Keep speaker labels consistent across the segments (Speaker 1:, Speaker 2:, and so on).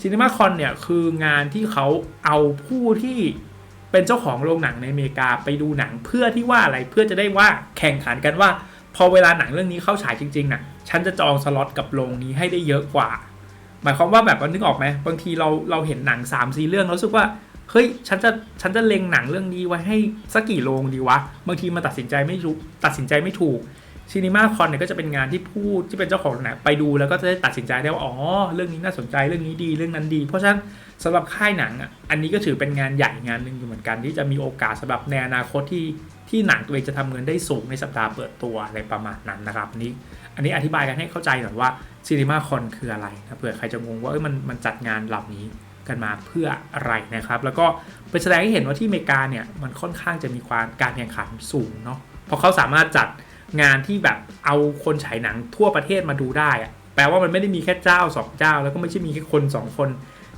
Speaker 1: ซีนีมาคอนเนี่ยคืองานที่เขาเอาผู้ที่เป็นเจ้าของโรงหนังในอเมริกาไปดูหนังเพื่อที่ว่าอะไรเพื่อจะได้ว่าแข่งขันกันว่า พอเวลาหนังเรื่องนี้เข้าฉายจริงๆน่ะฉันจะจองสล็อตกับโรงนี้ให้ได้เยอะกว่า หมายความว่าแบบนึกออกไหมบางทีเราเราเห็นหนัง3ามสี่เรื่องแล้วรู้สึกว่าเฮ้ยฉันจะฉันจะเล็งหนังเรื่องนี้ไว้ให้สักกี่โรงดีวะบางทีมันตัดสินใจไม่รู้ตัดสินใจไม่ถูก ซีนีมาคอนเนี่ยก็จะเป็นงานที่ผู้ที่เป็นเจ้าของหนังไปดูแล้วก็จะได้ตัดสินใจได้ว่าอ๋อเรื่องนี้น่าสนใจเรื่องนี้ดีเรื่องนั้นดี เพราะฉะนั้นสำหรับค่ายหนังอะอันนี้ก็ถือเป็นงานใหญ่งานหนึ่งอยู่เหมือนกัน ที่จะมีโอกาสสำหรับในอนาคตที่ที่หนังตัวเองจะทำเงินได้สูงในสัปดาห์เปิดตัวอะไรประมาณนั้นนะครับนี้อันนี้อธิบายกันให้เข้าใจหน่อยว่าซีนีมาคอนคืออะไรนะเผื่อใครจะงงว่าเอ้ยมันมันจัดงานเหล่านี้กันมาเพื่ออะไรนะครับ แล้วก็เป็นแสดงให้เห็นว่าที่อเมริกาเนี่ยมันค่อนข้างจะมีความการแข่งขันสูงเนาะเพราะเขาสามารถจัด งานที่แบบเอาคนฉายหนังทั่วประเทศมาดูได้อะแปลว่ามันไม่ได้มีแค่เจ้าสองเจ้า แล้วก็ไม่ใช่มีแค่คนสองคน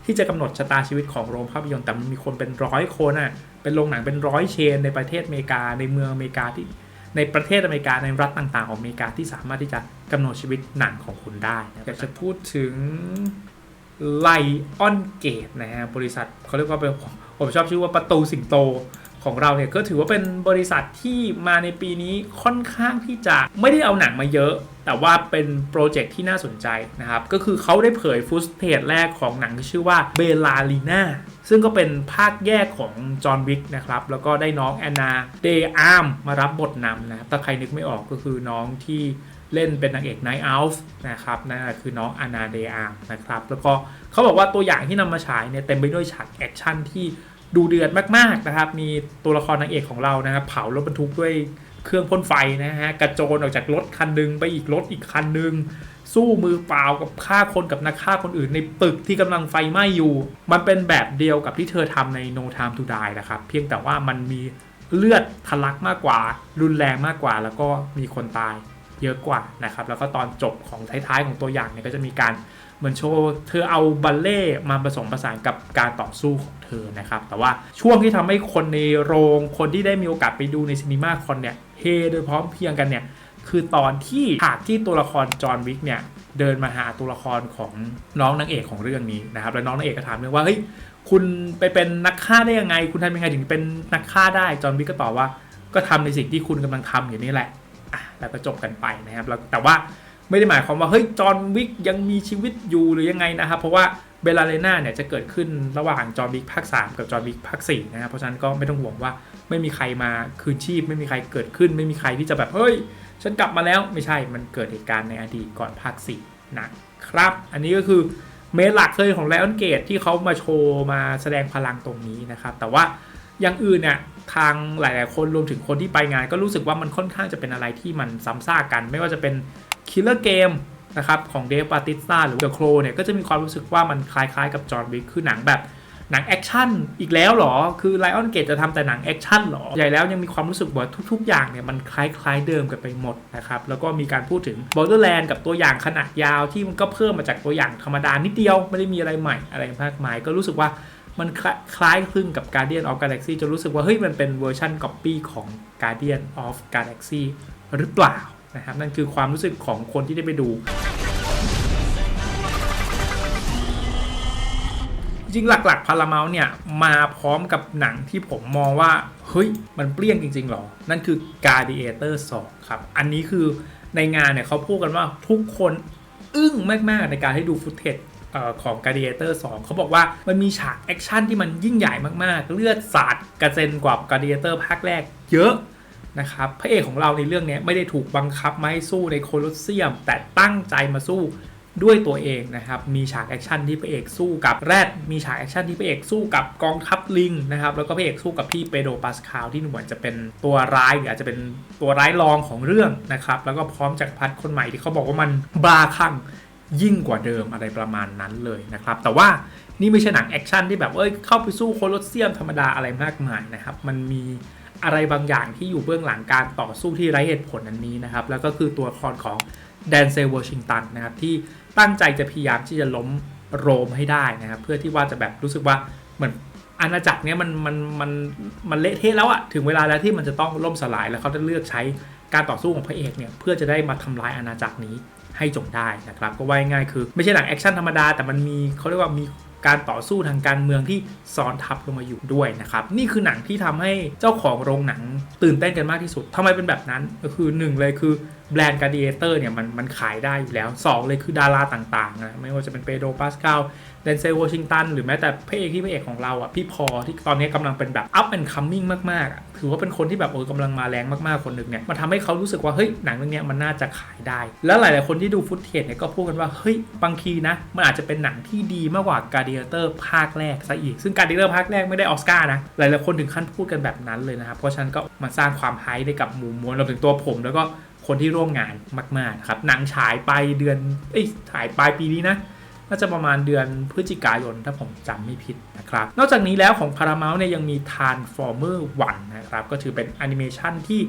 Speaker 1: ที่จะกำหนดชะตาชีวิตของโรงภาพยนตร์แต่มันมีคนเป็นร้อยคนอะเป็นโรงหนังเป็นร้อยเชน ในประเทศอเมริกาในเมืองอเมริกาที่ในประเทศอเมริกาในรัฐต่างๆของอเมริกาที่สามารถที่จะกำหนดชีวิตหนังของคุณได้อยากจะพูดถึงไลออนเกตนะฮะบริษัทเขาเรียกว่าเป็นผมชอบชื่อว่าประตูสิงโต ของเราเนี่ยก็ถือว่าเป็นบริษัทที่มาในปีนี้ค่อนข้างที่จะไม่ได้เอาหนังมาเยอะ แต่ว่าเป็นโปรเจกต์ที่น่าสนใจนะครับ ก็คือเขาได้เผยฟุตเทจแรกของหนังที่ชื่อว่าเบลาลีนาซึ่งก็เป็นภาคแยกของจอห์นวิกนะครับ แล้วก็ได้น้องแอนนาเดอาร์มมารับบทนำนะครับถ้าใครนึกไม่ออกก็คือน้องที่เล่นเป็นนางเอกไนท์อัลฟ์นะครับนั่นคือน้องอานาเดอาร์มนะครับ แล้วก็เขาบอกว่าตัวอย่างที่นำมาฉายเนี่ยเต็มไปด้วยฉากแอคชั่นที่ ดูเดือดมากๆนะครับ มีตัวละครนางเอกของเรานะครับเผารถบรรทุกด้วยเครื่องพ่นไฟนะฮะกระโจนออกจากรถคันหนึงไปอีกรถอีกคันหนึงสู้มือเปล่ากับฆ่าคนกับนักฆ่าคนอื่น ในตึกที่กำลังไฟไหม้อยู่ มันเป็นแบบเดียวกับที่เธอทำใน No Time to Die นะครับ เพียงแต่ว่ามันมีเลือดทะลักมากกว่า รุนแรงมากกว่า แล้วก็มีคนตายเยอะกว่านะครับ แล้วก็ตอนจบของท้ายๆของตัวอย่างเนี่ยก็จะมีการ เหมือนโชว์เธอเอาบัลเล่มาผสมผสานกับการต่อสู้ของเธอนะครับ แต่ว่าช่วงที่ทำให้คนในโรง คนที่ได้มีโอกาสไปดูในซีนีมาคอนเนี่ยเฮโดยพร้อมเพียงกันเนี่ยคือตอนที่ฉากที่ตัวละครจอห์นวิกเนี่ยเดินมาหาตัวละครของน้องนางเอกของเรื่องนี้นะครับแล้วน้องนางเอกก็ถามเรื่องว่าเฮ้ยคุณไปเป็นนักฆ่าได้ยังไง คุณทำยังไงถึงเป็นนักฆ่าได้จอห์นวิกก็ตอบว่าก็ทำในสิ่งที่คุณกำลังทำอยู่นี่แหละอะแล้วก็จบกันไปนะครับแล้วแต่ว่า ไม่ได้หมายความว่าเฮ้ยจอห์นวิกยังมีชีวิตอยู่หรือยังไงนะครับ เพราะว่าเบลาเลนาเนี่ยจะเกิดขึ้นระหว่างจอห์นวิกภาค 3 กับจอห์นวิกภาค4นะครับเพราะฉะนั้นก็ไม่ต้องห่วงว่าไม่มีใครมาคืนชีพ ไม่มีใครเกิดขึ้น ไม่มีใครที่จะแบบเฮ้ยฉันกลับมาแล้วไม่ใช่มันเกิดเหตุการณ์ในอดีตก่อนภาค4นะครับ อันนี้ก็คือเมนหลักเลยของไลออนเกตที่เขามาโชว์มาแสดงพลังตรงนี้นะครับ แต่ว่าอย่างอื่นเนี่ยทางหลาย ๆ คนรวมถึงคนที่ไปงาน ก็รู้สึกว่ามันค่อนข้างจะเป็นอะไรที่มันซ้ำซากกัน ไม่ว่าจะเป็น Killer Game นะครับของเดฟปาติสตาหรือเดอะโครเนี่ยก็จะมีความรู้สึกว่ามันคล้ายๆกับจอห์นวิกคือหนังแบบหนังแอคชั่นอีกแล้วหรอ คือไลออนเกตจะทำแต่หนังแอคชั่นหรอ ใหญ่แล้วยังมีความรู้สึกว่าทุกๆ อย่างเนี่ยมันคล้ายๆเดิมกันไปหมดนะครับ แล้วก็มีการพูดถึง Borderland กับตัวอย่างขนาดยาวที่มันก็เพิ่มมาจากตัวอย่างธรรมดานิดเดียว ไม่ได้มีอะไรใหม่อะไรมากมาย ก็รู้สึกว่ามันคล้ายคลึงกับ Guardian of Galaxy จนรู้สึกว่าเฮ้ยมันเป็นเวอร์ชันก๊อปปี้ของ Guardian of Galaxy หรือเปล่า นะครับนั่นคือความรู้สึกของคนที่ได้ไปดู จริงหลักๆพาราเมลเนี่ยมาพร้อมกับหนังที่ผมมองว่า เฮ้ย มันเปรี้ยงจริงๆหรอ นั่นคือ Gladiator 2 ครับ อันนี้คือในงานเนี่ยเขาพูดกันว่าทุกคนอึ้งมากๆในการให้ดูฟุตเทจของ Gladiator 2 เขาบอกว่ามันมีฉากแอคชั่นที่มันยิ่งใหญ่มากๆ เลือดสาดกระเซ็นกว่า Gladiator ภาคแรกเยอะ นะครับพระเอกของเราในเรื่องนี้ไม่ได้ถูกบังคับมาให้สู้ในโคลอสเซียม แต่ตั้งใจมาสู้ด้วยตัวเองนะครับ มีฉากแอคชั่นที่พระเอกสู้กับแรด มีฉากแอคชั่นที่พระเอกสู้กับกองทัพลิงนะครับ แล้วก็พระเอกสู้กับพี่เปโดรปาสคาลที่เหมือนจะเป็นตัวร้ายหรืออาจจะเป็นตัวร้ายรองของเรื่องนะครับ แล้วก็พร้อมจากรพัดคนใหม่ที่เขาบอกว่ามันบาคลั่งยิ่งกว่าเดิมอะไรประมาณนั้นเลยนะครับ แต่ว่านี่ไม่ใช่หนังแอคชั่นที่แบบเอ้ยเข้าไปสู้โคลอสเซียมธรรมดาอะไรมากมายนะครับ มันมี อะไรบางอย่างที่อยู่เบื้องหลังการต่อสู้ที่ไร้เหตุผลอันนี้นะครับ แล้วก็คือตัวละครของแดนเซลวอชิงตันนะครับที่ตั้งใจจะพยายามที่จะล้มโรมให้ได้นะครับ เพื่อที่ว่าจะแบบรู้สึกว่าเหมือนอาณาจักรเนี้ยมันมันมันมันเละเทะแล้วอะถึงเวลาแล้วที่มันจะต้องล่มสลายแล้วเขาจะเลือกใช้การต่อสู้ของพระเอกเนี่ยเพื่อจะได้มาทำลายอาณาจักรนี้ให้จงได้นะครับ ก็ว่าง่ายคือ ไม่ใช่หนังแอคชั่นธรรมดาแต่มันมีเขาเรียกว่ามี การต่อสู้ทางการเมืองที่ซ้อนทับลงมาอยู่ด้วยนะครับ นี่คือหนังที่ทำให้เจ้าของโรงหนังตื่นเต้นกันมากที่สุดทำไมเป็นแบบนั้นก็คือหนึ่งเลยคือแบรนด์การ์ดิเอเตอร์เนี่ยมันมันขายได้อยู่แล้ว 2 เลยคือดาราต่างๆนะไม่ว่าจะเป็นเปโดรปาสคาล เดนเซลวอชิงตันหรือแม้แต่พระเอกที่พระเอกของเราอะพี่พอที่ตอนนี้กำลังเป็นแบบ up and coming มากๆถือว่าเป็นคนที่แบบเออกำลังมาแรงมากๆคนหนึ่งเนี่ยมันทำให้เขารู้สึกว่าเฮ้ยหนังเรื่องนี้มันน่าจะขายได้ แล้วหลายๆคนที่ดูฟุตเทจเนี่ยก็พูดกันว่าเฮ้ยบางทีนะมันอาจจะเป็นหนังที่ดีมากกว่าการ์เดิเตอร์ภาคแรกซะอีก ซึ่งการ์เดิเตอร์ภาคแรกไม่ได้ออสการ์นะหลายๆคนถึงขั้นพูดกันแบบนั้นเลยนะครับเพราะฉะนั้นก็มาสร้างความไฮให้กับหมู่มวลรวมถึงตัวผม แล้วก็คนที่ร่วมงานมากๆครับหนังฉายไปเดือนเอ้ยฉายปลายปีนี้นะ น่าจะประมาณเดือนพฤศจิกายนถ้าผมจำไม่ผิดนะครับ นอกจากนี้แล้วของ Paramount เนี่ยยังมี Transformer 1นะครับ ก็ถือเป็นแอนิเมชันที่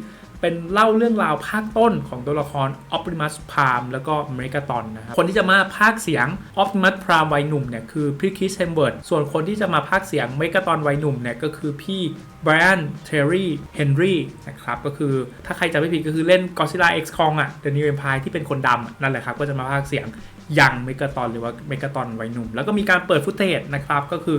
Speaker 1: เป็นเล่าเรื่องราวภาคต้นของตัวละคร Optimus Prime แล้วก็ Megaton นะครับคนที่จะมาภาคเสียง Optimus Prime วัยหนุ่มเนี่ยคือพี่คริสเฮมเบิร์ดส่วนคนที่จะมาภาคเสียง Megaton วัยหนุ่มเนี่ยก็คือพี่ Brian Terry Henry นะครับก็คือถ้าใครจำไม่ผิดก็คือเล่น Godzilla X Kong อะ The New Empire ที่เป็นคนดำนั่นแหละครับก็จะมาภาคเสียงยังเมกาตอนหรือว่าเมกาตอนวัยหนุ่ม แล้วก็มีการเปิดฟุตเทจนะครับก็คือ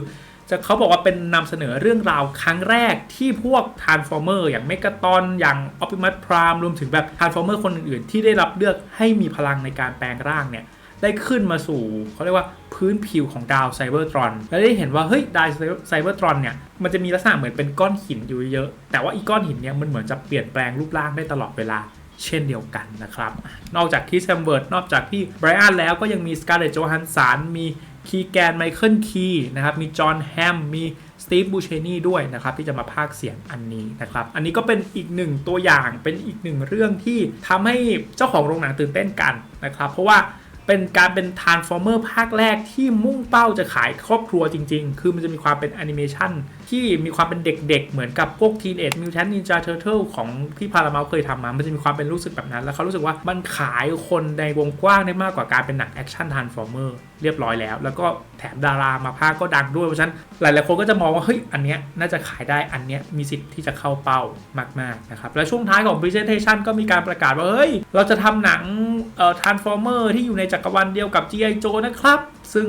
Speaker 1: จะเขาบอกว่าเป็นนำเสนอเรื่องราวครั้งแรกที่พวก Transformer อย่างเมกาตอนอย่าง Optimus Prime รวมถึงแบบ Transformer คนอื่นๆ ที่ได้รับเลือกให้มีพลังในการแปลงร่างเนี่ยได้ขึ้นมาสู่เขาเรียกว่าพื้นผิวของดาวไซเบอร์ตรอนแล้วได้เห็นว่าเฮ้ยดาวไซเบอร์ตรอนเนี่ยมันจะมีลักษณะเหมือนเป็นก้อนหินอยู่เยอะ แต่ว่าอีก้อนหินเนี่ยมันเหมือนจะเปลี่ยนแปลงรูปร่างได้ตลอดเวลาเช่นเดียวกันนะครับ นอกจากที่แซมเบิร์ดนอกจากพี่ไบรอันแล้วก็ยังมีสการ์เลตโจฮันสันมี คีแกนไมเคิลคีนะครับมีจอห์นแฮมมีสตีฟบูเชนีด้วยนะครับที่จะมาพากเสียงอันนี้นะครับอันนี้ก็เป็นอีกหนึ่งตัวอย่างเป็นอีกหนึ่งเรื่องที่ทำให้เจ้าของโรงหนังตื่นเต้นกันนะครับเพราะว่า เป็นการเป็น Transformer ภาคแรกที่มุ่งเป้าจะขายครอบครัวจริง ๆ คือมันจะมีความเป็นแอนิเมชันที่มีความเป็นเด็กๆ เหมือนกับพวก Teenage Mutant Ninja Turtle ของที่พาราเมลเคยทำมา มันจะมีความเป็นรู้สึกแบบนั้น แล้วเขารู้สึกว่ามันขายคนในวงกว้างได้มากกว่าการเป็นหนังแอคชั่น Transformer เรียบร้อยแล้ว แล้วก็แถมดารามาภาคก็ดังด้วย เพราะฉะนั้นหลายๆคนก็จะมองว่า เฮ้ย อันเนี้ยน่าจะขายได้ อันเนี้ยมีสิทธิ์ที่จะเข้าเป้ามากๆนะครับ และช่วงท้ายของ Presentation ก็มีการประกาศว่า เฮ้ย เราจะทำหนังเอ่อ Transformer ที่อยู่ในจักรวาลเดียวกับ G.I. Joe นะครับ ซึ่ง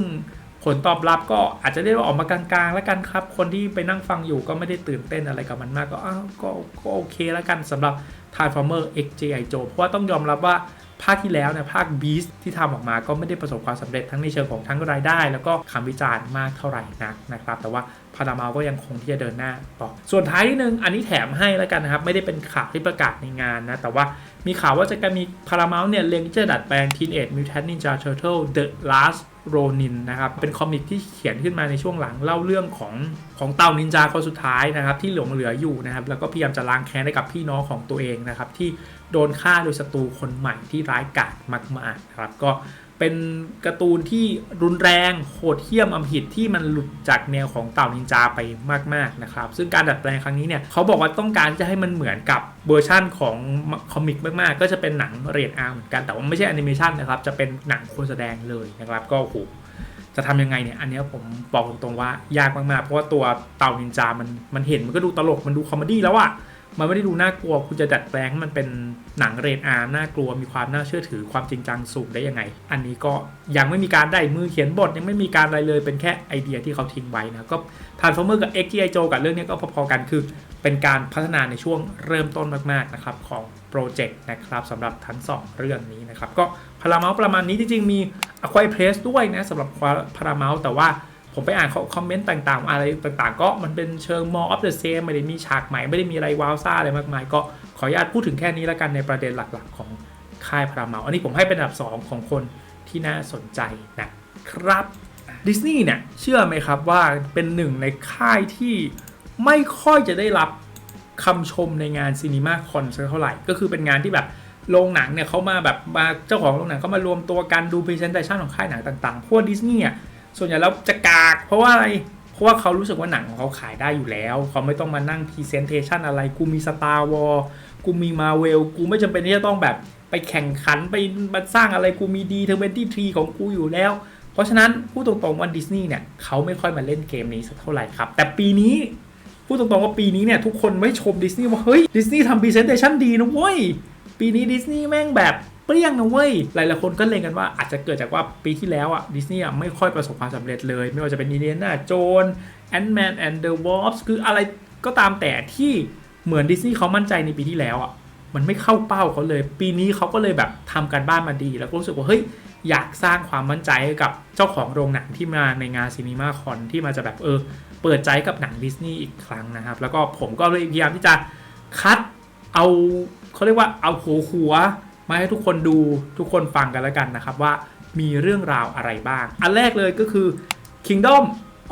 Speaker 1: ผลตอบรับก็อาจจะเรียกว่าออกมากลางๆ แล้วกันครับ คนที่ไปนั่งฟังอยู่ก็ไม่ได้ตื่นเต้นอะไรกับมันมากก็อ้าวก็ก็โอเคแล้วกันสำหรับ Transformer X G.I. Joe เพราะว่าต้องยอมรับว่า ภาคที่แล้วเนี่ยภาค Beast ที่ทำออกมาก็ไม่ได้ประสบความสำเร็จทั้งในเชิงของทั้งรายได้ แล้วก็คำวิจารณ์มากเท่าไหร่นักนะครับ แต่ว่าพารามาก็ยังคงที่จะเดินหน้าต่อ ส่วนท้ายนิดนึง อันนี้แถมให้แล้วกันนะครับ ไม่ได้เป็นข่าวที่ประกาศในงานนะ แต่ว่ามีข่าวว่าจะมีพารามาเนี่ยเล็งจะดัดแปลง Teenage Mutant Ninja Turtle The Last โรนินนะครับ เป็นคอมิกที่เขียนขึ้นมาในช่วงหลังเล่าเรื่องของของเต่านินจาคนสุดท้ายนะครับ ที่หลงเหลืออยู่นะครับ แล้วก็พยายามจะล้างแค้นให้กับพี่น้องของตัวเองนะครับ ที่โดนฆ่าโดยศัตรูคนใหม่ที่ร้ายกาจมากๆนะครับก็ เป็นการ์ตูนที่รุนแรงโหดเหี้ยมอำหิตที่มันหลุดจากแนวของเต่านินจาไปมากๆนะครับ ซึ่งการดัดแปลงครั้งนี้เนี่ยเขาบอกว่าต้องการจะให้มันเหมือนกับเวอร์ชั่นของคอมิกมากๆ ก็จะเป็นหนังเรียนอาร์เหมือนกันแต่ว่าไม่ใช่แอนิเมชันนะครับ จะเป็นหนังคนแสดงเลยนะครับ ก็โหจะทำยังไงเนี่ย อันนี้ผมบอกตรงๆว่ายากมากๆ เพราะว่าตัวเต่านินจามันมันเห็นมันก็ดูตลกมันดูคอมเมดี้แล้วอะ มันไม่ได้ดูน่ากลัว คุณจะดัดแปลงให้มันเป็นหนังเรนอาร์น่ากลัว มีความน่าเชื่อถือความจริงจังสูงได้ยังไง อันนี้ก็ยังไม่มีการได้มือเขียนบทยังไม่มีการอะไรเลย เป็นแค่ไอเดียที่เขาทิ้งไว้นะ ก็ทานฟอร์เมอร์กับ x g i Joe กับเรื่องนี้ก็พอๆกันคือ เป็นการพัฒนาในช่วงเริ่มต้นมากๆนะครับของโปรเจกต์นะครับสำหรับทั้ง 2 เรื่องนี้นะครับก็พาราเมลประมาณนี้จริงๆมี a q u i p r e s s ด้วยนะสำหรับพาราเมลแต่ว่า ผมไปอ่านคอมเมนต์ต่างๆ อะไรต่างๆ ก็มันเป็นเชิง more of the same ไม่ได้มีฉากใหม่ไม่ได้มีอะไรว้าวซ่าอะไรมากมาย ก็ขออนุญาตพูดถึงแค่นี้แล้วกันในประเด็นหลักๆ ของค่ายพาราเมลอันนี้ผมให้เป็นอันดับ 2 ของคนที่น่าสนใจนะครับดิสนีย์เนี่ยเชื่อไหมครับว่าเป็นหนึ่งในค่ายที่ไม่ค่อยจะได้รับคำชมในงานซีนีมาคอนเท่าไหร่ ก็คือเป็นงานที่แบบโรงหนังเนี่ยเขามาแบบมาเจ้าของโรงหนังเขามารวมตัวกันดูพรีเซนเตชันของค่ายหนังต่างๆ พวกดิสนีย์อะ ส่วนใหญ่แล้วจะกาก เพราะว่าอะไรเพราะว่าเขารู้สึกว่าหนังของเขาขายได้อยู่แล้ว เขาไม่ต้องมานั่งพรีเซนเทชันอะไร กูมีสตาร์วอลกูมีมาเวลกูไม่จำเป็นที่จะต้องแบบไปแข่งขันไปมาสร้างอะไรกูมีดีเทอร์เวนตี้ทรีของกูอยู่แล้ว เพราะฉะนั้นพูดตรงๆว่าดิสนีย์เนี่ยเขาไม่ค่อยมาเล่นเกมนี้สักเท่าไหร่ครับ แต่ปีนี้พูดตรงๆว่าปีนี้เนี่ยทุกคนไม่ชมดิสนีย์ว่าเฮ้ยดิสนีย์ทำพรีเซนเทชันดีนะเว้ยปีนี้ดิสนีย์แม่งแบบ เปรี้ยงนะเว้ย หลายๆคนก็เลงกันว่าอาจจะเกิดจากว่าปีที่แล้วอะดิสนีย์ไม่ค่อยประสบความสำเร็จเลย ไม่ว่าจะเป็นนีเดียนาโจนแอนด์แมนแอนด์เดอะวอลส์คืออะไรก็ตามแต่ที่เหมือนดิสนีย์เขามั่นใจในปีที่แล้วอะมันไม่เข้าเป้าเขาเลย ปีนี้เขาก็เลยแบบทำการบ้านมาดี แล้วก็รู้สึกว่าเฮ้ยอยากสร้างความมั่นใจให้กับเจ้าของโรงหนังที่มาในงานซีนีมาคอนที่มาจะแบบเออ เปิดใจกับหนังดิสนีย์อีกครั้งนะครับ แล้วก็ผมก็เลยพยายามที่จะคัดเอาเขาเรียกว่าเอาหัวหัว มาให้ทุกคนดูทุกคนฟังกันแล้วกันนะครับว่ามีเรื่องราวอะไรบ้าง อันแรกเลยก็คือ Kingdom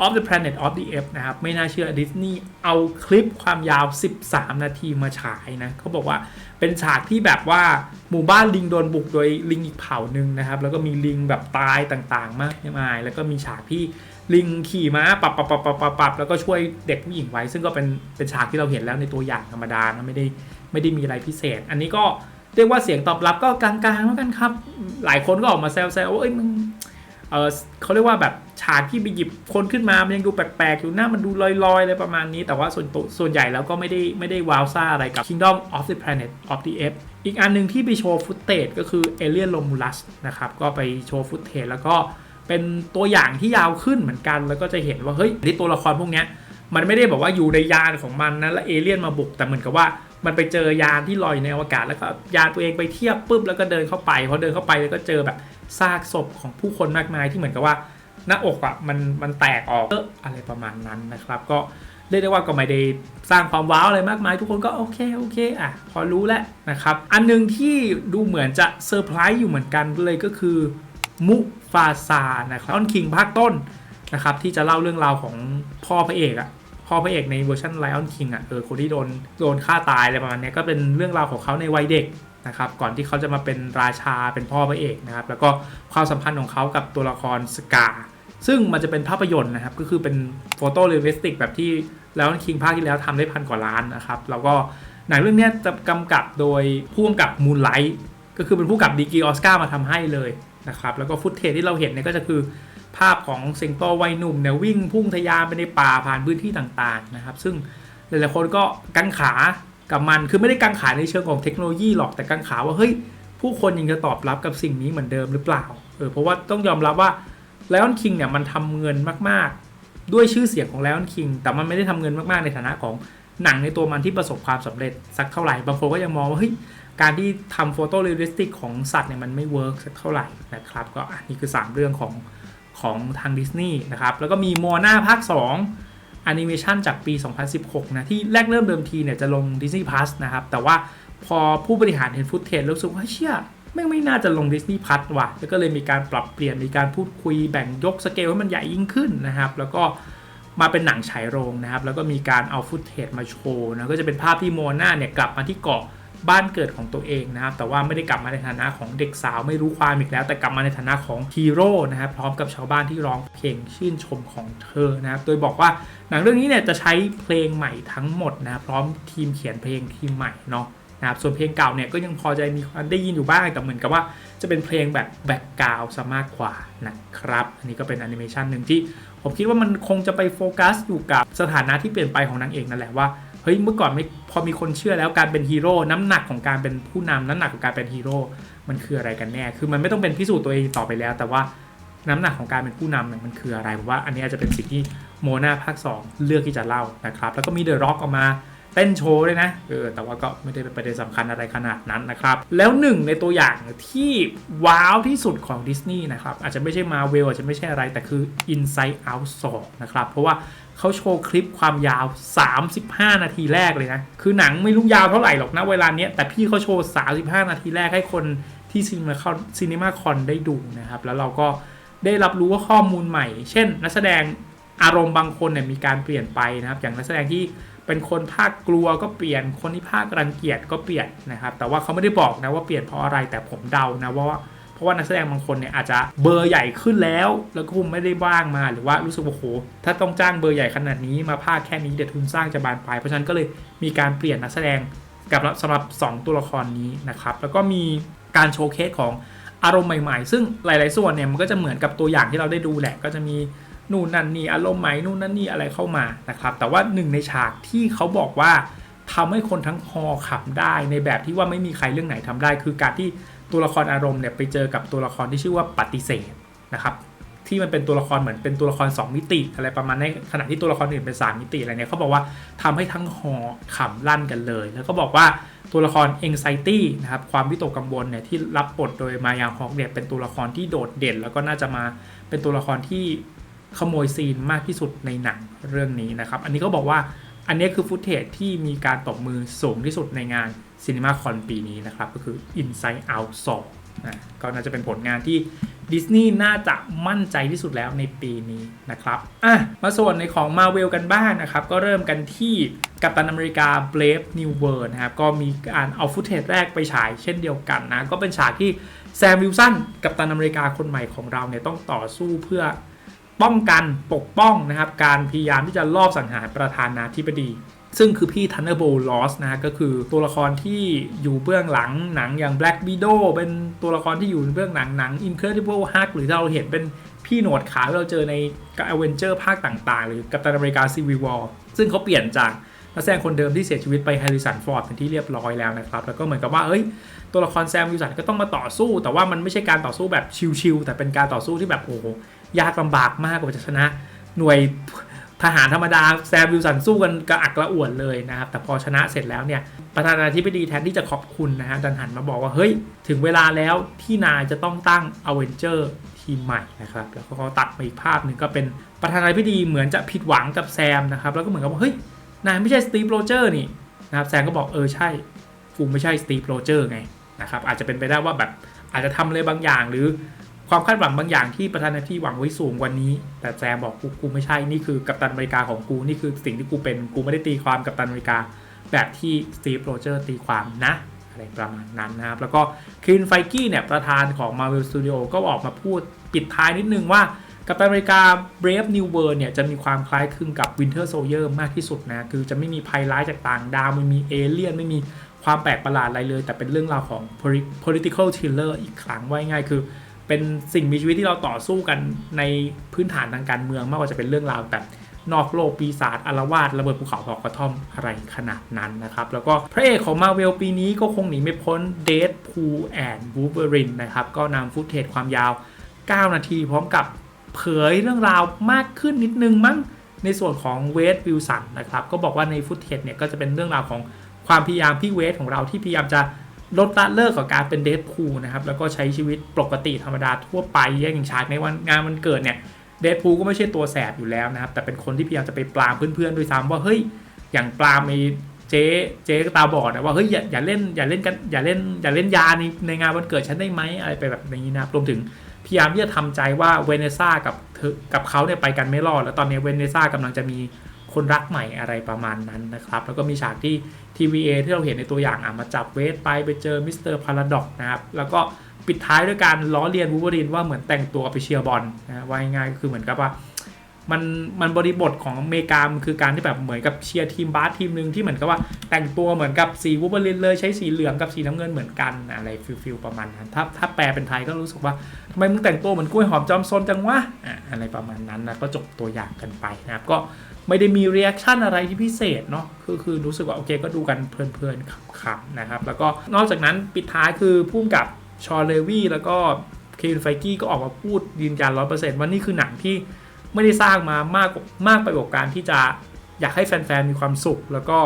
Speaker 1: of the Planet of the Apes นะครับ ไม่น่าเชื่อดิสนีย์เอาคลิปความยาว 13 นาทีมาฉายนะเขาบอกว่าเป็นฉากที่แบบว่าหมู่บ้านลิงโดนบุกโดยลิงอีกเผ่าหนึ่งนะครับ แล้วก็มีลิงแบบตายต่างๆ มากมาย แล้วก็มีฉากที่ลิงขี่ม้าปับปับปับปับปับปบแล้วก็ช่วยเด็กผู้หญิงไว้ ซึ่งก็เป็นเป็นฉากที่เราเห็นแล้วในตัวอย่างธรรมดานะไม่ได้ไม่ได้มีอะไรพิเศษ อันนี้ก็ เรียกว่าเสียงตอบรับก็กลางๆแล้วกันครับ หลายคนก็ออกมาแซวๆว่าเอ้ยมึงเออเขาเรียกว่าแบบฉากที่ไปหยิบคนขึ้นมามันยังดูแปลกๆอยู่หน้ามันดูลอยๆอะไรประมาณนี้ แต่ว่าส่วนตัวส่วนใหญ่แล้วก็ไม่ได้ไม่ได้ว้าวซ่าอะไรกับ Kingdom of the Planet of the Apes อีกอันหนึ่งที่ไปโชว์ฟุตเทจก็คือ Alien Romulus นะครับ ก็ไปโชว์ฟุตเทจแล้วก็เป็นตัวอย่างที่ยาวขึ้นเหมือนกัน แล้วก็จะเห็นว่าเฮ้ยที่ตัวละครพวกเนี้ยมันไม่ได้แบบว่าอยู่ในยานของมันนะแล้วเอเลี่ยนมาบุกแต่เหมือนกับว่า มันไปเจอยานที่ลอยในอวกาศแล้วก็ยานตัวเองไปเทียบปุ๊บแล้วก็เดินเข้าไปพอเดินเข้าไปแล้วก็เจอแบบซากศพของผู้คนมากมายที่เหมือนกับว่าหน้าอกอะ่ะมันมันแตกออกอะไรประมาณนั้นนะครับ ก็เรียกได้ว่าก็ไม่ได้สร้างความว้าวอะไรมากมาย ทุกคนก็โอเคโอเคอะพอรู้แล้วนะครับ อันหนึงที่ดูเหมือนจะเซอร์ไพรส์อยู่เหมือนกันเลยก็คือมุฟาซานะครับออนคิงภาคต้นนะครับที่จะเล่าเรื่องราวของพ่อพระเอกอะพ่ อพระเอกในเวอร์ชัน Lion King อะเออคนที่โดนโดนฆ่าตายอะไรประมาณนี้ก็เป็นเรื่องราวของเขาในวัยเด็กนะครับก่อนที่เขาจะมาเป็นราชาเป็นพ่อพระเอกนะครับแล้วก็ความสัมพันธ์ของเขากับตัวละครสกาซึ่งมันจะเป็นภาพยนตร์นะครับ ก็คือเป็นโฟโต้เรียลลิสติกแบบที่แล้วคิงภาคที่แล้วทำได้พันกว่าล้านนะครับ แล้วก็หนังเรื่องนี้จะกำกับโดยผู้กำกับมูนไลท์ก็คือเป็นผู้กำกับดีกีออสการ์มาทำให้เลยนะครับ แล้วก็ฟุตเทจที่เราเห็นเนี่ยก็จะคือ ภาพของสิงโตวัยหนุ่มเนี่ยวิ่งพุ่งทะยานไปในป่าผ่านพื้นที่ต่างๆนะครับ ซึ่งหลายๆคนก็กังขากับมันคือไม่ได้กังขาในเชิงของเทคโนโลยีหรอกแต่กังขาว่าเฮ้ยผู้คนยังจะตอบรับกับสิ่งนี้เหมือนเดิมหรือเปล่าเออเพราะว่าต้องยอมรับว่า Lion King เนี่ยมันทำเงินมากๆ ด้วยชื่อเสียงของ Lion King แต่มันไม่ได้ทำเงินมากๆในฐานะของหนังในตัวมันที่ประสบความสำเร็จสักเท่าไหร่บางคนก็ยังมองว่าเฮ้ยการที่ทำโฟโตเรียลลิสติกของสัตว์เนี่ยมันไม่เวิร์กสักเท่าไหร่นะครับก็อันนี้คือ 3 เรื่องของ ของทางดิสนีย์นะครับ แล้วก็มีโมนาภาค 2 แอนิเมชันจากปี 2016 นะ ที่แรกเริ่มเดิมทีเนี่ยจะลง Disney Plus นะครับ แต่ว่าพอผู้บริหารเห็นฟุตเทจรู้สึกว่าเชี่ยแม่ไม่น่าจะลง Disney Plus ว่ะ แล้วก็เลยมีการปรับเปลี่ยนมีการพูดคุยแบ่งยกสเกลให้มันใหญ่ยิ่งขึ้นนะครับ แล้วก็มาเป็นหนังฉายโรงนะครับ แล้วก็มีการเอาฟุตเทจมาโชว์นะก็จะเป็นภาพที่โมนาเนี่ยกลับมาที่เกาะ บ้านเกิดของตัวเองนะครับ แต่ว่าไม่ได้กลับมาในฐานะของเด็กสาวไม่รู้ความอีกแล้ว แต่กลับมาในฐานะของฮีโร่นะครับ พร้อมกับชาวบ้านที่ร้องเพลงชื่นชมของเธอนะครับ โดยบอกว่าหนังเรื่องนี้เนี่ยจะใช้เพลงใหม่ทั้งหมดนะพร้อมทีมเขียนเพลงทีมใหม่เนาะนะครับส่วนเพลงเก่าเนี่ยก็ยังพอใจมีความได้ยินอยู่บ้างแต่เหมือนกับว่าจะเป็นเพลงแบบแบ็กกราวซะมากกว่านะครับอันนี้ก็เป็นแอนิเมชันหนึ่งที่ผมคิดว่ามันคงจะไปโฟกัสอยู่กับสถานะที่เปลี่ยนไปของนางเอกนั่นแหละว่า เฮ้ยเมื่อก่อนไม่พอมีคนเชื่อแล้วการเป็นฮีโร่น้ำหนักของการเป็นผู้นำน้ำหนักของการเป็นฮีโร่มันคืออะไรกันแน่คือมันไม่ต้องเป็นพิสูจน์ตัวเองต่อไปแล้ว แต่ว่าน้ำหนักของการเป็นผู้นำเนี่ยมันคืออะไรผมว่าอันนี้อาจจะเป็นสิ่งที่โมนาภาค 2 เลือกที่จะเล่านะครับแล้วก็มีเดอะร็อกออกมา เต้นโชว์ด้วยนะเออแต่ว่าก็ไม่ได้เป็นประเด็นสำคัญอะไรขนาดนั้นนะครับ แล้วหนึ่งในตัวอย่างที่ว้าวที่สุดของดิสนีย์นะครับ อาจจะไม่ใช่มาเวลอาจจะไม่ใช่อะไร แต่คือ Inside Out 2 นะครับ เพราะว่าเขาโชว์คลิปความยาว 35 นาทีแรกเลยนะ คือหนังไม่รู้ยาวเท่าไหร่หรอกนะเวลาเนี้ย แต่พี่เขาโชว์ 35 นาทีแรกให้คนที่ซีนีมาคอนซีนีมาคอนได้ดูนะครับ แล้วเราก็ได้รับรู้ว่าข้อมูลใหม่ เช่น นักแสดงอารมณ์บางคนเนี่ยมีการเปลี่ยนไปนะครับ อย่างนักแสดงที่ เป็นคนภาคกลัวก็เปลี่ยน คนที่ภาครังเกียจก็เปลี่ยนนะครับ แต่ว่าเขาไม่ได้บอกนะว่าเปลี่ยนเพราะอะไร แต่ผมเดานะว่าเพราะว่านักแสดงบางคนเนี่ยอาจจะเบอร์ใหญ่ขึ้นแล้ว แล้วก็คงไม่ได้ว่างมาหรือว่ารู้สึกว่าโหถ้าต้องจ้างเบอร์ใหญ่ขนาดนี้มาภาคแค่นี้เดี๋ยวทุนสร้างจะบานปลายเพราะฉะนั้นก็เลยมีการเปลี่ยนนักแสดงกับสำหรับ 2 ตัวละครนี้นะครับ แล้วก็มีการโชว์เคสของอารมณ์ใหม่ๆ ซึ่งหลาย ๆ ส่วนเนี่ยมันก็จะเหมือนกับตัวอย่างที่เราได้ดูแหละ ก็จะมี นู่นนั่นนี่อารมณ์ใหม่นู่นนั่นนี่อะไรเข้ามานะครับ แต่ว่าหนึ่งในฉากที่เขาบอกว่าทำให้คนทั้งฮอขำได้ในแบบที่ว่าไม่มีใครเรื่องไหนทำได้ คือการที่ตัวละครอารมณ์เนี่ยไปเจอกับตัวละครที่ชื่อว่าปฏิเสธนะครับที่มันเป็นตัวละครเหมือนเป็นตัวละคร 2 มิติ อะไรประมาณในขณะที่ตัวละครอื่นเป็น 3 มิติอะไรเนี่ยเขาบอกว่าทำให้ทั้งหอขำลั่นกันเลย แล้วก็บอกว่าตัวละคร anxiety นะครับความวิตกกังวลเนี่ยที่รับบทโดยมายาฮอกเนี่ยเป็นตัวละครที่โดดเด่น แล้วก็น่าจะมาเป็นตัวละครที่ ขโมยซีนมากที่สุดในหนังเรื่องนี้นะครับ อันนี้ก็บอกว่าอันนี้คือฟุตเทจที่มีการตบมือสูงที่สุดในงาน Cinema Con ปีนี้นะครับ ก็คือ Inside Out 2นะก็น่าจะเป็นผลงานที่ดิสนีย์น่าจะมั่นใจที่สุดแล้วในปีนี้นะครับอะมาส่วนในของ Marvel กันบ้างนนะครับ ก็เริ่มกันที่กัปตันอเมริกา Brave New World นะครับ ก็มีการเอาฟุตเทจแรกไปฉายเช่นเดียวกันนะ ก็เป็นฉากที่แซมวิลสันกัปตันอเมริกาคนใหม่ของเราเนี่ยต้องต่อสู้เพื่อ ป้องกันปกป้องนะครับการพยายามที่จะลอบสังหารประธานาธิบดี ซึ่งคือพี่ Thunderbolt Ross นะฮะก็คือตัวละครที่อยู่เบื้องหลังหนังอย่าง Black Widow เป็นตัวละครที่อยู่เบื้องหลังหนัง Incredible Hulk หรือเราเห็นเป็นพี่หนวดขาวที่เราเจอใน Avenger ภาคต่างๆ หรือกัปตันอเมริกา Civil War ซึ่งเขาเปลี่ยนจากนักแสดงคนเดิมที่เสียชีวิตไป Harrison Ford เป็นที่เรียบร้อยแล้วนะครับ แล้วก็เหมือนกับว่าเอ้ยตัวละครแซมวิลสันก็ต้องมาต่อสู้ แต่ว่ามันไม่ใช่การต่อสู้แบบชิลๆแต่เป็นการต่อสู้ที่แบบโอ้โห ยากลำบากมากกว่าจะชนะ หน่วยทหารธรรมดาแซมวิลสันสู้กันกระอักกระอ่วนเลยนะครับ แต่พอชนะเสร็จแล้วเนี่ยประธานาธิบดีแทนที่จะขอบคุณนะฮะดันหันมาบอกว่า เฮ้ย ถึงเวลาแล้วที่นายจะต้องตั้งอเวนเจอร์ทีมใหม่นะครับ แล้วก็เขาตัดมาอีกภาพหนึ่งก็เป็นประธานาธิบดีเหมือนจะผิดหวังกับแซมนะครับ แล้วก็เหมือนกับว่าเฮ้ยนายไม่ใช่สตีฟโรเจอร์นี่นะครับแซมก็บอกเออใช่กูไม่ใช่สตีฟโรเจอร์ไงนะครับอาจจะเป็นไปได้ว่าแบบอาจจะทำอะไรบางอย่างหรือ ความคาดหวังบางอย่างที่ประธานาธิบดีหวังไว้สูงกว่านี้ แต่แซมบอกกูกูไม่ใช่นี่คือกัปตันอเมริกาของกูนี่คือสิ่งที่กูเป็นกูไม่ได้ตีความกัปตันอเมริกา แบบที่สตีฟโรเจอร์ตีความนะอะไรประมาณนั้นนะครับ แล้วก็คินไฟกี้เนี่ยประธานของ Marvel Studio ก็ออกมาพูดปิดท้ายนิดนึงว่ากัปตันอเมริกา Brave New World เนี่ยจะมีความคล้ายคลึงกับ Winter Soldier มากที่สุดนะ คือจะไม่มีภัยร้ายจากต่างดาวไม่มีเอเลี่ยนไม่มีความแปลกประหลาดอะไรเลย แต่เป็นเรื่องราวของ political thriller อีกครั้งว่าง่ายคือ เป็นสิ่งมีชีวิตที่เราต่อสู้กันในพื้นฐานทางการเมือง มากกว่าจะเป็นเรื่องราวแบบนอกโลกปีศาจอารวาสระเบิดภูเขาหอกกระท่อมอะไรขนาดนั้นนะครับ แล้วก็พระเอกของมาเวลปีนี้ก็คงหนีไม่พ้นเด p พูแอนด์วูเบอรินนะครับ ก็นำฟุตเทจความยาว 9 นาที พร้อมกับเผยเรื่องราวมากขึ้นนิดนึงมั้งในส่วนของเวสวิลสันนะครับ ก็บอกว่าในฟุตเทจเนี่ยก็จะเป็นเรื่องราวของความพยายามพี่เวสของเราที่พยายามจะ ลดละเลิกกับการเป็นเดทพูนะครับแล้วก็ใช้ชีวิตปกติธรรมดาทั่วไปอย่างฉากในวันงานวันเกิดเนี่ยเดทพูก็ไม่ใช่ตัวแสบอยู่แล้วนะครับ แต่เป็นคนที่พยายามจะไปปรามเพื่อนๆด้วยซ้ำว่าเฮ้ยอย่างปรามไอ้เจ๊เจ๊ตาบอดนะว่าเฮ้ยอย่าอย่าเล่นอย่าเล่นกันอย่าเล่นอย่าเล่นยาในในงานวันเกิดฉันได้ไหมอะไรไปแบบนี้นะครับรวมถึงพยายามที่จะทำใจว่าเวเนซ่ากับเธอกับเขาเนี่ยไปกันไม่รอดแล้วตอนนี้เวเนซ่ากำลังจะมี คนรักใหม่อะไรประมาณนั้นนะครับ แล้วก็มีฉากที่ TVA ที่เราเห็นในตัวอย่างอะมาจับเวสไปไปเจอมิสเตอร์พาราดอกนะครับ แล้วก็ปิดท้ายด้วยการล้อเลียนวูเบอรินว่าเหมือนแต่งตัวไปเชียร์บอลนะว่าง่ายก็คือเหมือนกับว่า มันมันบริบทของอเมริกามันคือการที่แบบเหมือนกับเชียร์ทีมบาสทีมหนึ่งที่เหมือนกับว่าแต่งตัวเหมือนกับสีวูเบอรีนเลยใช้สีเหลืองกับสีน้ำเงินเหมือนกันอะไรฟิลฟิลประมาณนั้นถ้าถ้าแปลเป็นไทยก็รู้สึกว่าทำไมมึงแต่งตัวเหมือนกล้วยหอมจอมซนจังวะอะอะไรประมาณนั้นนะก็จบตัวอย่างกันไปนะครับก็ไม่ได้มีเรีแอคชั่นอะไรที่พิเศษเนาะคือคือรู้สึกว่าโอเคก็ดูกันเพลินๆขำๆนะครับแล้วก็นอกจากนั้นปิดท้ายคือพุ่มกับชอเลวีแล้วก็เคนไฟกี้ก็ออกมาพูดยืนยันร้อยเปอร์เซ็นต์ว่านี่คือหนังที่ ไม่ได้สร้างมามากมากไปกว่าการที่จะอยากให้แฟนๆ มีความสุข แล้วก็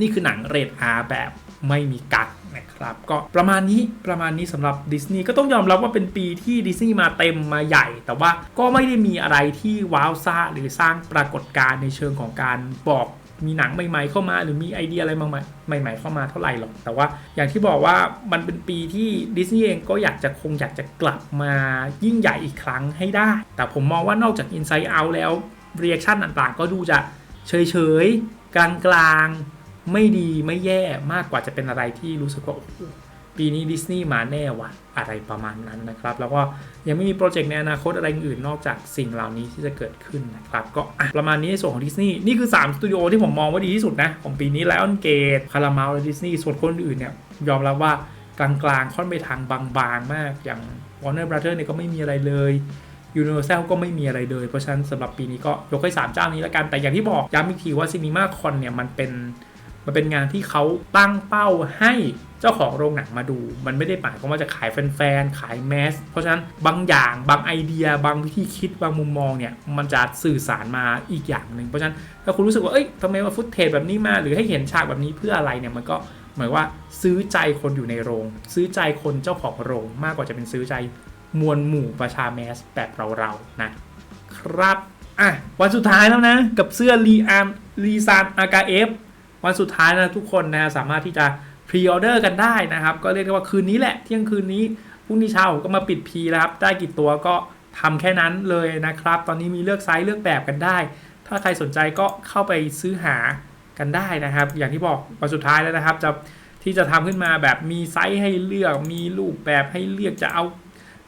Speaker 1: นี่คือหนังเรทอาแบบไม่มีกักนะครับ ก็ประมาณนี้ประมาณนี้สำหรับดิสนีย์ก็ต้องยอมรับว่าเป็นปีที่ดิสนีย์มาเต็มมาใหญ่ แต่ว่าก็ไม่ได้มีอะไรที่ว้าวซ่าหรือสร้างปรากฏการณ์ในเชิงของการบอก มีหนังใหม่ ๆ เข้ามาหรือมีไอเดียอะไรใหม่ๆใหม่ ๆ เข้ามาเท่าไหร่หรอก แต่ว่าอย่างที่บอกว่ามันเป็นปีที่ดิสนีย์เองก็อยากจะคงอยากจะกลับมายิ่งใหญ่อีกครั้งให้ได้ แต่ผมมองว่านอกจาก Inside Out แล้วเรีแอคชั่นต่างๆ ก็ดูจะเฉยๆ กลางๆ ไม่ดีไม่แย่มากกว่าจะเป็นอะไรที่รู้สึกว่าโอ้ ปีนี้ดิสนีย์มาแน่วะอะไรประมาณนั้นนะครับ แล้วก็ยังไม่มีโปรเจกต์ในอนาคตอะไรอื่นนอกจากสิ่งเหล่านี้ที่จะเกิดขึ้นนะครับ ก็ประมาณนี้ในส่วนของดิสนีย์นี่คือ 3 สตูดิโอที่ผมมองว่าดีที่สุดนะ ของปีนี้ไลออนเกตคาราเมลและดิสนีย์ส่วนคนอื่นเนี่ยยอมรับว่ากลางๆ ค่อนไปทางบางๆ มากอย่าง Warner Brother เนี่ยก็ไม่มีอะไรเลย Universal ก็ไม่มีอะไรเลย เพราะฉะนั้นสำหรับปีนี้ก็ยกให้ 3 เจ้านี้ล้วกันแต่อย่างที่บอกย้ำอีกทีว่า Cinema Con เนี่ยมันเป็น มันเป็นงานที่เขาตั้งเป้าให้เจ้าของโรงหนังมาดู มันไม่ได้หมายความว่าจะขายแฟนๆ ขายแมส เพราะฉะนั้นบางอย่างบางไอเดีย บางวิธีคิดบางมุมมองเนี่ย มันจะสื่อสารมาอีกอย่างหนึ่ง เพราะฉะนั้นถ้าคุณรู้สึกว่า เอ้ยทำไมมาฟุตเทจแบบนี้มา หรือให้เห็นฉากแบบนี้เพื่ออะไรเนี่ย มันก็หมายว่าซื้อใจคนอยู่ในโรง ซื้อใจคนเจ้าของโรง มากกว่าจะเป็นซื้อใจมวลหมู่ประชาแมสแบบเราๆนะครับ อะ วันสุดท้ายแล้วนะ กับเสื้อรีอานรีซานอากาเอฟ วันสุดท้ายนะทุกคนนะสามารถที่จะพรีออเดอร์กันได้นะครับ ก็เรียกได้ว่าคืนนี้แหละเที่ยงคืนนี้พรุ่งนี้เช้าก็มาปิดพรีแล้วครับ ได้กี่ตัวก็ทำแค่นั้นเลยนะครับ ตอนนี้มีเลือกไซส์เลือกแบบกันได้ ถ้าใครสนใจก็เข้าไปซื้อหากันได้นะครับ อย่างที่บอกวันสุดท้ายแล้วนะครับ จะที่จะทำขึ้นมาแบบมีไซส์ให้เลือก มีรูปแบบให้เลือกจะเอา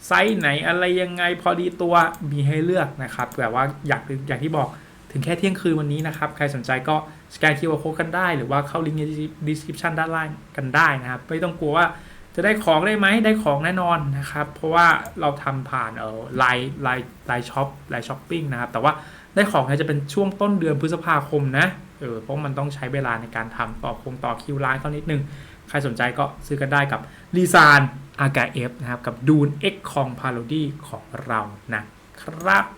Speaker 1: ไซส์ไหนอะไรยังไงพอดีตัวมีให้เลือกนะครับแบบว่าอยากอย่างที่บอก ถึงแค่เที่ยงคืนวันนี้นะครับ ใครสนใจก็สแกน QR code กันได้ หรือว่าเข้าลิงก์ใน description ด้านล่างกันได้นะครับ ไม่ต้องกลัวว่าจะได้ของได้ไหมได้ของแน่นอนนะครับ เพราะว่าเราทำผ่านเออไลน์ไลน์ไลน์ช็อปไลน์ช้อปปิ้งนะครับ แต่ว่าได้ของเนี่ยจะเป็นช่วงต้นเดือนพฤษภาคมนะเออเพราะมันต้องใช้เวลาในการทำต่อคงต่อคิวไลน์เขานิดนึง ใครสนใจก็ซื้อกันได้กับลีซานอากาเอฟนะครับ กับดูนเอ็กคองพาโลดี้ของเรานะครับ